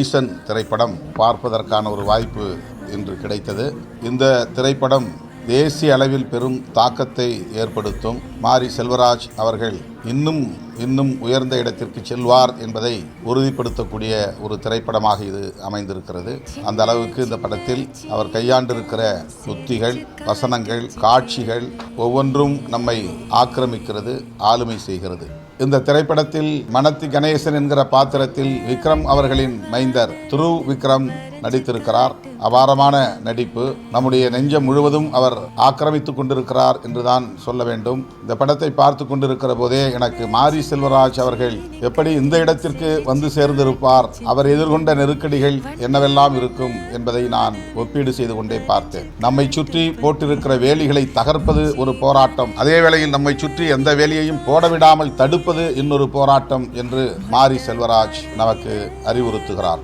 ஈசன் திரைப்படம் பார்ப்பதற்கான ஒரு வாய்ப்பு இன்று கிடைத்தது. இந்த திரைப்படம் தேசிய அளவில் பெரும் தாக்கத்தை ஏற்படுத்தும் மாரி செல்வராஜ் அவர்கள் இன்னும் இன்னும் உயர்ந்த இடத்திற்கு செல்வார் என்பதை உறுதிப்படுத்தக்கூடிய ஒரு திரைப்படமாக இது அமைந்திருக்கிறது. அந்த அளவுக்கு இந்த படத்தில் அவர் கையாண்டிருக்கிற உத்திகள் வசனங்கள் காட்சிகள் ஒவ்வொன்றும் நம்மை ஆக்கிரமிக்கிறது ஆளுமை செய்கிறது. இந்த திரைப்படத்தில் மனத்தி கணேசன் என்கிற பாத்திரத்தில் விக்ரம் அவர்களின் மைந்தர் துரு விக்ரம் நடித்திருக்கிறார். அபாரமான நடிப்பு. நம்முடைய நெஞ்சம் முழுவதும் அவர் ஆக்கிரமித்துக் கொண்டிருக்கிறார் என்றுதான் சொல்ல வேண்டும். இந்த படத்தை பார்த்து கொண்டிருக்கிற போதே எனக்கு மாரி செல்வராஜ் அவர்கள் எப்படி இந்த இடத்திற்கு வந்து சேர்ந்திருப்பார் அவர் எதிர்கொண்ட நெருக்கடிகள் என்னவெல்லாம் இருக்கும் என்பதை நான் ஒப்பீடு செய்து கொண்டே பார்த்தேன். நம்மை சுற்றி போட்டிருக்கிற வேலிகளை தகர்ப்பது ஒரு போராட்டம். அதே வேளையில் நம்மை சுற்றி எந்த வேலியையும் போட விடாமல் தடுப்பது இன்னொரு போராட்டம் என்று மாரி செல்வராஜ் நமக்கு அறிவுறுத்துகிறார்.